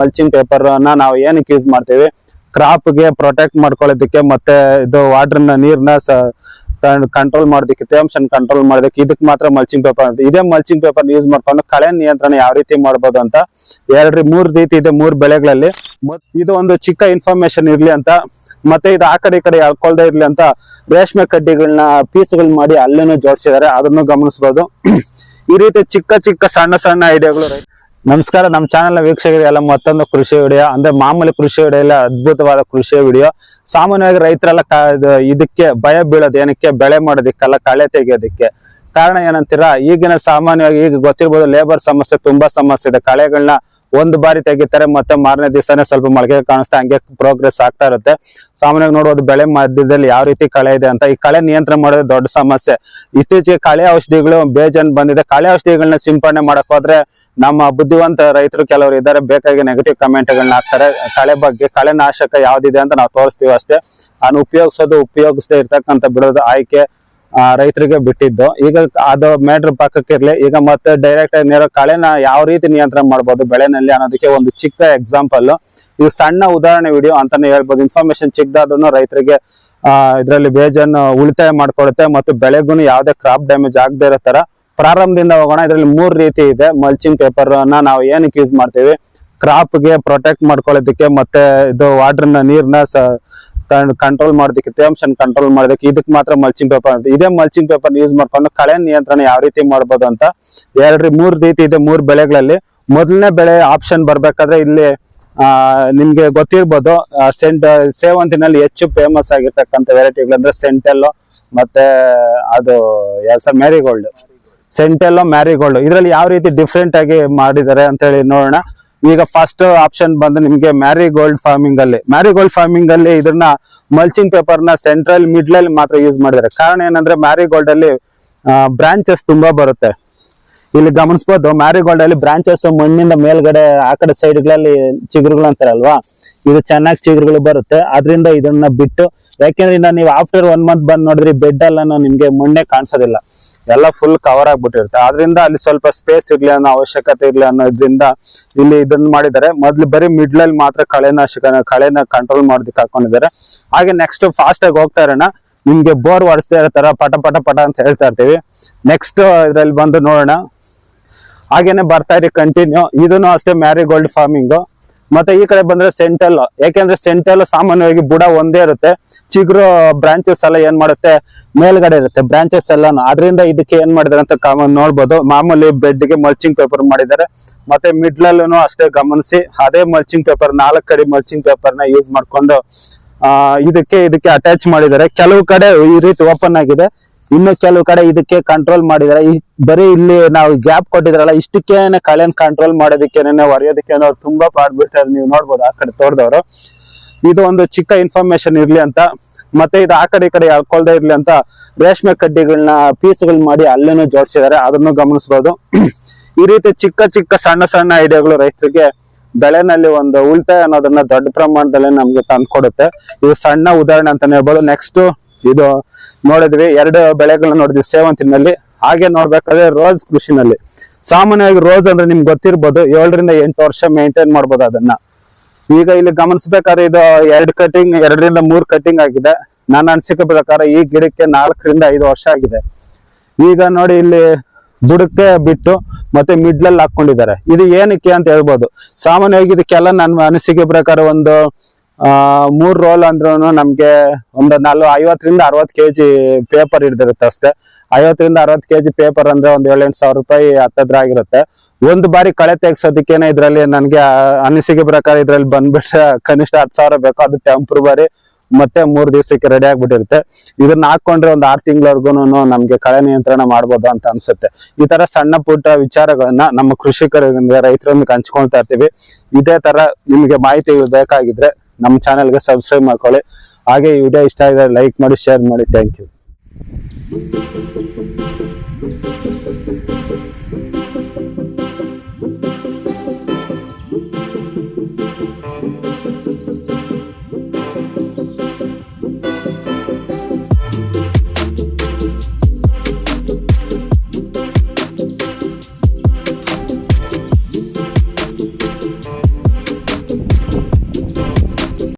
Mulching paper ಅನ್ನ ನಾವು ಏನಕ್ಕೆ ಯೂಸ್ ಮಾಡ್ತೀವಿ? ಕ್ರಾಪ್ಗೆ ಪ್ರೊಟೆಕ್ಟ್ ಮಾಡ್ಕೊಳ್ಳೋದಕ್ಕೆ ಮತ್ತೆ ಇದು ವಾಟರ್ನ, ನೀರ್ನ ಕಂಟ್ರೋಲ್ ಮಾಡೋದಕ್ಕೆ, ತೇವಾಂಶನ ಕಂಟ್ರೋಲ್ ಮಾಡೋದಕ್ಕೆ ಇದಕ್ಕೆ ಮಾತ್ರ ಮಲ್ಚಿಂಗ್ ಪೇಪರ್ ಅಂತ. ಇದೇ ಮಲ್ಚಿಂಗ್ ಪೇಪರ್ ಯೂಸ್ ಮಾಡ್ಕೊಂಡು ಕಳೆ ನಿಯಂತ್ರಣ ಯಾವ ರೀತಿ ಮಾಡ್ಬೋದು ಅಂತ ಎರಡು ಮೂರ್ ರೀತಿ ಇದೆ, ಮೂರ್ ಬೆಳೆಗಳಲ್ಲಿ. ಇದು ಒಂದು ಚಿಕ್ಕ ಇನ್ಫಾರ್ಮೇಶನ್ ಇರ್ಲಿ ಅಂತ. ಮತ್ತೆ ಇದು ಆ ಕಡೆ ಈ ಕಡೆ ಹಾಕೊಳ್ದೇ ಇರ್ಲಿ ಅಂತ ರೇಷ್ಮೆ ಕಡ್ಡಿಗಳನ್ನ ಪೀಸ್ಗಳು ಮಾಡಿ ಅಲ್ಲೇನು ಜೋಡಿಸಿದ್ದಾರೆ. ಅದನ್ನು ಗಮನಿಸಬಹುದು ಈ ರೀತಿ ಚಿಕ್ಕ ಚಿಕ್ಕ ಸಣ್ಣ ಸಣ್ಣ ಐಡಿಯಾಗಳು ನಮಸ್ಕಾರ, ನಮ್ಮ ಚಾನೆಲ್ ವೀಕ್ಷಕರಿಗೆಲ್ಲ ಮತ್ತೊಂದು ಕೃಷಿ ವಿಡಿಯೋ, ಅಂದ್ರೆ ಮಾಮೂಲಿ ಕೃಷಿ ವಿಡಿಯೋ ಇಲ್ಲ, ಅದ್ಭುತವಾದ ಕೃಷಿ ವಿಡಿಯೋ. ಸಾಮಾನ್ಯವಾಗಿ ರೈತರೆಲ್ಲ ಇದಕ್ಕೆ ಭಯ ಬೀಳೋದು, ಏನಕ್ಕೆ ಬೆಳೆ ಮಾಡೋದಿಕ್ಕೆಲ್ಲ, ಕಳೆ ತೆಗೆಯೋದಿಕ್ಕೆ. ಕಾರಣ ಏನಂತೀರಾ, ಈಗಿನ ಸಾಮಾನ್ಯವಾಗಿ ಈಗ ಗೊತ್ತಿರ್ಬೋದು ಲೇಬರ್ ಸಮಸ್ಯೆ, ತುಂಬಾ ಸಮಸ್ಯೆ ಇದೆ. ಕಳೆಗಳನ್ನ ಒಂದು ಬಾರಿ ತೆಗಿತಾರೆ, ಮತ್ತೆ ಮಾರನೇ ದಿವಸನೇ ಸ್ವಲ್ಪ ಮೊಳಕೆ ಕಾಣಿಸ್ತಾ ಹಂಗೆ ಪ್ರೋಗ್ರೆಸ್ ಆಗ್ತಾ ಇರುತ್ತೆ. ಸಾಮಾನ್ಯವಾಗಿ ನೋಡೋದು ಬೆಳೆ ಮಧ್ಯದಲ್ಲಿ ಯಾವ ರೀತಿ ಕಳೆ ಇದೆ ಅಂತ. ಈ ಕಳೆ ನಿಯಂತ್ರಣ ಮಾಡೋದು ದೊಡ್ಡ ಸಮಸ್ಯೆ. ಇತ್ತೀಚೆಗೆ ಕಳೆ ಔಷಧಿಗಳು ಬೇಜನ್ ಬಂದಿದೆ. ಕಳೆ ಔಷಧಿಗಳನ್ನ ಸಿಂಪಡಣೆ ಮಾಡಕ್ ಹೋದ್ರೆ ನಮ್ಮ ಬುದ್ಧಿವಂತ ರೈತರು ಕೆಲವರು ಇದ್ದಾರೆ. ಬೇಕಾಗಿ ನೆಗೆಟಿವ್ ಕಮೆಂಟ್ಗಳನ್ನ ಹಾಕ್ತಾರೆ. ಕಳೆ ಬಗ್ಗೆ ಕಳೆ ನಾಶಕ ಯಾವ್ದಿದೆ ಅಂತ ನಾವು ತೋರಿಸ್ತೀವಿ ಅಷ್ಟೇ. ಅದನ್ನು ಉಪಯೋಗಿಸೋದು ಉಪಯೋಗಿಸದೆ ಇರ್ತಕ್ಕಂಥ ಬಿಡೋದು ಆಯ್ಕೆ. ರೈತರಿಗೆ ಬಿಟ್ಟಿದ್ದು. ಈಗ ಅದು ಮ್ಯಾಟ್ರ್ ಪಕ್ಕಕ್ಕೆ ಇರಲಿ. ಈಗ ಮತ್ತೆ ಡೈರೆಕ್ಟ್ ಆಗಿ ನೇರ ಕಳೆನ ಯಾವ ರೀತಿ ನಿಯಂತ್ರಣ ಮಾಡ್ಬೋದು ಬೆಳೆನಲ್ಲಿ ಅನ್ನೋದಕ್ಕೆ ಒಂದು ಚಿಕ್ಕ ಎಕ್ಸಾಂಪಲ್ ಇದು ಸಣ್ಣ ಉದಾಹರಣೆ ವಿಡಿಯೋ ಅಂತಾನೆ ಹೇಳ್ಬೋದು. ಇನ್ಫಾರ್ಮೇಶನ್ ಚಿಕ್ಕದಾದ್ರೂ ರೈತರಿಗೆ ಇದರಲ್ಲಿ ಬೇಜನ್ನು ಉಳಿತಾಯ ಮಾಡ್ಕೊಡುತ್ತೆ ಮತ್ತು ಬೆಳೆಗೂ ಯಾವುದೇ ಕ್ರಾಪ್ ಡ್ಯಾಮೇಜ್ ಆಗದೆ ಇರೋ ತರ ಪ್ರಾರಂಭದಿಂದ ಹೋಗೋಣ. ಇದರಲ್ಲಿ ಮೂರು ರೀತಿ ಇದೆ. ಮಲ್ಚಿಂಗ್ ಪೇಪರ್ ಅನ್ನ ನಾವು ಏನಕ್ಕೆ ಯೂಸ್ ಮಾಡ್ತೀವಿ? ಕ್ರಾಪ್ಗೆ ಪ್ರೊಟೆಕ್ಟ್ ಮಾಡ್ಕೊಳ್ಳೋದಕ್ಕೆ ಮತ್ತೆ ಇದು ವಾಟರ್ನ ನೀರನ್ನ ನೀರ್ನ ಕಂಟ್ರೋಲ್ ಮಾಡೋದಕ್ಕೆ ತೇವಾಂಶನ ಕಂಟ್ರೋಲ್ ಮಾಡೋದಕ್ಕೆ ಇದಕ್ಕೆ ಮಾತ್ರ ಮಲ್ಚಿಂಗ್ ಪೇಪರ್ ಅಂತ. ಇದೇ ಮಲ್ಚಿಂಗ್ ಪೇಪರ್ ಯೂಸ್ ಮಾಡ್ಕೊಂಡು ಕಳೆ ನಿಯಂತ್ರಣ ಯಾವ ರೀತಿ ಮಾಡ್ಬೋದು ಅಂತ ಎರಡು ಮೂರು ರೀತಿ ಇದೆ, ಮೂರು ಬೆಳೆಗಳಲ್ಲಿ. ಮೊದಲನೇ ಬೆಳೆ ಆಪ್ಷನ್ ಬರ್ಬೇಕಾದ್ರೆ ಇಲ್ಲಿ ನಿಮ್ಗೆ ಗೊತ್ತಿರ್ಬೋದು ಸೆಂಟ್, ಸೇವಂತಿನಲ್ಲಿ ಹೆಚ್ಚು ಫೇಮಸ್ ಆಗಿರ್ತಕ್ಕಂಥ ವೆರೈಟಿಗಳು ಅಂದ್ರೆ ಸೆಂಟೆಲ್ ಮತ್ತೆ ಅದು ಸರ್ ಮ್ಯಾರಿಗೋಲ್ಡ್. ಸೆಂಟೆಲ್ಲೋ ಮ್ಯಾರಿಗೋಲ್ಡ್. ಇದರಲ್ಲಿ ಯಾವ ರೀತಿ ಡಿಫ್ರೆಂಟ್ ಆಗಿ ಮಾಡಿದ್ದಾರೆ ಅಂತ ಹೇಳಿ ನೋಡೋಣ. ಈಗ ಫಸ್ಟ್ ಆಪ್ಷನ್ ಬಂದು ನಿಮ್ಗೆ ಮ್ಯಾರಿಗೋಲ್ಡ್ ಫಾರ್ಮಿಂಗ್ ಅಲ್ಲಿ. ಮ್ಯಾರಿಗೋಲ್ಡ್ ಫಾರ್ಮಿಂಗ್ ಅಲ್ಲಿ ಇದನ್ನ ಮಲ್ಚಿಂಗ್ ಪೇಪರ್ನ ಸೆಂಟ್ರಲ್ ಮಿಡ್ಲ್ ಅಲ್ಲಿ ಮಾತ್ರ ಯೂಸ್ ಮಾಡಿದ್ದಾರೆ. ಕಾರಣ ಏನಂದ್ರೆ ಮ್ಯಾರಿಗೋಲ್ಡ್ ಅಲ್ಲಿ ಬ್ರಾಂಚಸ್ ತುಂಬಾ ಬರುತ್ತೆ. ಇಲ್ಲಿ ಗಮನಿಸಬಹುದು ಮ್ಯಾರಿಗೋಲ್ಡ್ ಅಲ್ಲಿ ಬ್ರಾಂಚಸ್ ಮಣ್ಣಿಂದ ಮೇಲ್ಗಡೆ, ಆ ಕಡೆ ಸೈಡ್ಗಳಲ್ಲಿ ಚಿಗುರುಗಳು ಅಂತಾರಲ್ವಾ? ಇದು ಚೆನ್ನಾಗಿ ಚಿಗುರುಗಳು ಬರುತ್ತೆ. ಅದರಿಂದ ಇದನ್ನ ಬಿಟ್ಟು, ಯಾಕೆಂದ್ರೆ ನೀವು ಆಫ್ಟರ್ ಒನ್ ಮಂತ್ ಬಂದ್ ನೋಡಿದ್ರಿ ಬೆಡ್ ಎಲ್ಲ ನಿಮ್ಗೆ ಮಣ್ಣೆ ಕಾಣಿಸೋದಿಲ್ಲ. ಎಲ್ಲ ಫುಲ್ ಕವರ್ ಆಗ್ಬಿಟ್ಟಿರುತ್ತೆ. ಆದ್ರಿಂದ ಅಲ್ಲಿ ಸ್ವಲ್ಪ ಸ್ಪೇಸ್ ಇರ್ಲಿ ಅನ್ನೋ ಅವಶ್ಯಕತೆ ಇರ್ಲಿ ಅನ್ನೋದ್ರಿಂದ ಇಲ್ಲಿ ಇದನ್ನ ಮಾಡಿದ್ದಾರೆ. ಮೊದ್ಲು ಬರೀ ಮಿಡ್ಲ್ ಅಲ್ಲಿ ಮಾತ್ರ ಕಳೆನಾಶಕ ಕಳೆನ ಕಂಟ್ರೋಲ್ ಮಾಡೋದಕ್ಕೆ ಹಾಕೊಂಡಿದ್ದಾರೆ. ಹಾಗೆ ನೆಕ್ಸ್ಟ್ ಫಾಸ್ಟ್ ಆಗಿ ಹೋಗ್ತಾ ಇರೋಣ. ನಿಮ್ಗೆ ಬೋರ್ ಹೊಡಿಸ್ತಾ ಇರ್ತಾರ ಪಟ ಪಟ ಪಟ ಅಂತ ಹೇಳ್ತಾ ಇರ್ತೀವಿ. ನೆಕ್ಸ್ಟ್ ಇದ್ರಲ್ಲಿ ಬಂದು ನೋಡೋಣ. ಹಾಗೇನೆ ಬರ್ತಾ ಇರಿ ಕಂಟಿನ್ಯೂ ಇದನ್ನು ಅಷ್ಟೇ ಮ್ಯಾರಿಗೋಲ್ಡ್ ಫಾರ್ಮಿಂಗ್ ಮತ್ತೆ ಈ ಕಡೆ ಬಂದ್ರೆ ಸೆಂಟಲ್ ಯಾಕೆಂದ್ರೆ ಸೆಂಟಲ್ ಸಾಮಾನ್ಯವಾಗಿ ಬುಡ ಒಂದೇ ಇರುತ್ತೆ. ಚಿಗುರು ಬ್ರಾಂಚಸ್ ಎಲ್ಲ ಏನ್ ಮಾಡುತ್ತೆ? ಮೇಲ್ಗಡೆ ಇರುತ್ತೆ ಬ್ರಾಂಚಸ್ ಎಲ್ಲಾನು. ಅದರಿಂದ ಇದಕ್ಕೆ ಏನ್ ಮಾಡಿದಾರೆ ಅಂತ ಕಾಮನ್ ನೋಡ್ಬೋದು. ಮಾಮೂಲಿ ಬೆಡ್ಗೆ ಮಲ್ಚಿಂಗ್ ಪೇಪರ್ ಮಾಡಿದ್ದಾರೆ. ಮತ್ತೆ ಮಿಡ್ಲಲ್ಲೂ ಅಷ್ಟೇ ಗಮನಿಸಿ. ಅದೇ ಮಲ್ಚಿಂಗ್ ಪೇಪರ್ ನಾಲ್ಕು ಕಡೆ ಮಲ್ಚಿಂಗ್ ಪೇಪರ್ನ ಯೂಸ್ ಮಾಡ್ಕೊಂಡು, ಆ, ಇದಕ್ಕೆ ಇದಕ್ಕೆ ಅಟ್ಯಾಚ್ ಮಾಡಿದ್ದಾರೆ. ಕೆಲವು ಕಡೆ ಈ ರೀತಿ ಓಪನ್ ಆಗಿದೆ. ಇನ್ನು ಕೆಲವು ಕಡೆ ಇದಕ್ಕೆ ಕಂಟ್ರೋಲ್ ಮಾಡಿದಾರೆ ಬರೀ ಇಲ್ಲಿ ನಾವು ಗ್ಯಾಪ್ ಕೊಟ್ಟಿದ್ರಲ್ಲ, ಇಷ್ಟಕ್ಕೇನೆ ಕಳೆನ್ ಕಂಟ್ರೋಲ್ ಮಾಡೋದಕ್ಕೆ ಒರೆಯೋದಕ್ಕೆ ಅವ್ರು ತುಂಬಾ ಪಾಡ್ಬಿಡ್ತಾರೆ ನೀವು ನೋಡ್ಬೋದು ಆ ಕಡೆ ತೋರ್ದವ್ರು. ಇದು ಒಂದು ಚಿಕ್ಕ ಇನ್ಫಾರ್ಮೇಶನ್ ಇರ್ಲಿ ಅಂತ. ಮತ್ತೆ ಇದು ಆ ಕಡೆ ಈ ಕಡೆ ಹಾಕೊಳ್ದೇ ಇರ್ಲಿ ಅಂತ ರೇಷ್ಮೆ ಕಡ್ಡಿಗಳನ್ನ ಪೀಸ್ಗಳು ಮಾಡಿ ಅಲ್ಲೇನು ಜೋಡಿಸಿದ್ದಾರೆ. ಅದನ್ನು ಗಮನಿಸಬಹುದು ಈ ರೀತಿ ಚಿಕ್ಕ ಚಿಕ್ಕ ಸಣ್ಣ ಸಣ್ಣ ಐಡಿಯಾಗಳು ರೈತರಿಗೆ ಬೆಳೆನಲ್ಲಿ ಒಂದು ಉಳಿತಾಯ ಅನ್ನೋದನ್ನ ದೊಡ್ಡ ಪ್ರಮಾಣದಲ್ಲಿ ನಮ್ಗೆ ತಂದ್ಕೊಡುತ್ತೆ. ಇದು ಸಣ್ಣ ಉದಾಹರಣೆ ಅಂತಾನೆ ಹೇಳ್ಬೋದು. ನೆಕ್ಸ್ಟ್ ಇದು ನೋಡಿದ್ವಿ. ಎರಡು ಬೆಳೆಗಳನ್ನ ನೋಡಿದ್ವಿ ಸೇವಂತಿನಲ್ಲಿ ಹಾಗೆ ನೋಡ್ಬೇಕಾದ್ರೆ ರೋಸ್ ಕೃಷಿನಲ್ಲಿ. ಸಾಮಾನ್ಯವಾಗಿ ರೋಸ್ ಅಂದ್ರೆ ನಿಮ್ಗೆ ಗೊತ್ತಿರ್ಬೋದು, ಏಳರಿಂದ ಎಂಟು ವರ್ಷ ಮೇಂಟೈನ್ ಮಾಡ್ಬೋದು ಅದನ್ನ. ಈಗ ಇಲ್ಲಿ ಗಮನಿಸ್ಬೇಕಾದ್ರೆ ಇದು ಎರಡು ಕಟಿಂಗ್ ಎರಡರಿಂದ ಮೂರು ಕಟಿಂಗ್ ಆಗಿದೆ. ನನ್ನ ಅನಿಸಿಕೆ ಪ್ರಕಾರ ಈ ಗಿಡಕ್ಕೆ ನಾಲ್ಕರಿಂದ ಐದು ವರ್ಷ ಆಗಿದೆ. ಈಗ ನೋಡಿ ಇಲ್ಲಿ ಬುಡಕ್ಕೆ ಬಿಟ್ಟು ಮತ್ತೆ ಮಿಡ್ಲಲ್ಲಿ ಹಾಕೊಂಡಿದ್ದಾರೆ ಇದು ಏನಕ್ಕೆ ಅಂತ ಹೇಳ್ಬೋದು. ಸಾಮಾನ್ಯವಾಗಿ ಇದಕ್ಕೆಲ್ಲ ನನ್ನ ಅನಿಸಿಕೆ ಪ್ರಕಾರ ಒಂದು ಮೂರ್ ರೋಲ್ ಅಂದ್ರೂ ನಮ್ಗೆ ಒಂದು ನಾಲ್ಕು, ಐವತ್ತರಿಂದ ಅರವತ್ತು ಕೆಜಿ ಪೇಪರ್ ಹಿಡ್ದಿರುತ್ತೆ ಅಷ್ಟೇ. ಐವತ್ತರಿಂದ ಅರವತ್ತು ಕೆಜಿ ಪೇಪರ್ ಅಂದ್ರೆ ಒಂದ್ ಏಳೆಂಟು ಸಾವಿರ ರೂಪಾಯಿ ಹತ್ತದ್ರ ಆಗಿರುತ್ತೆ ಒಂದು ಬಾರಿ ಕಳೆ ತೆಗ್ಸೋದಕ್ಕೇನೆ ಇದ್ರಲ್ಲಿ ನನ್ಗೆ ಅನಿಸಿಕೆ ಪ್ರಕಾರ ಇದ್ರಲ್ಲಿ ಬಂದ್ಬಿಟ್ರೆ ಕನಿಷ್ಠ ಹತ್ತು ಸಾವಿರ ಬೇಕು ಅದು ಟೆಂಪ್ರವರಿ ಮತ್ತೆ ಮೂರ್ ದಿವಸಕ್ಕೆ ರೆಡಿ ಆಗ್ಬಿಟ್ಟಿರುತ್ತೆ. ಇದನ್ನ ಹಾಕೊಂಡ್ರೆ ಒಂದು ಆರು ತಿಂಗಳವರೆಗೂ ನಮ್ಗೆ ಕಳೆ ನಿಯಂತ್ರಣ ಮಾಡ್ಬೋದು ಅಂತ ಅನ್ಸುತ್ತೆ. ಈ ತರ ಸಣ್ಣ ಪುಟ್ಟ ವಿಚಾರಗಳನ್ನ ನಮ್ಮ ಕೃಷಿಕರಿಂದ, ರೈತರೊಂದಿಗೆ ಹಂಚ್ಕೊಳ್ತಾ ಇರ್ತೀವಿ. ಇದೇ ತರ ನಿಮ್ಗೆ ಮಾಹಿತಿ ಬೇಕಾಗಿದ್ರೆ ನಮ್ಮ ಚಾನೆಲ್ಗೆ ಸಬ್ಸ್ಕ್ರೈಬ್ ಮಾಡ್ಕೊಳ್ಳಿ. ಹಾಗೆ ಈ ವಿಡಿಯೋ ಇಷ್ಟ ಆಗಿದೆ ಲೈಕ್ ಮಾಡಿ ಶೇರ್ ಮಾಡಿ. Thank you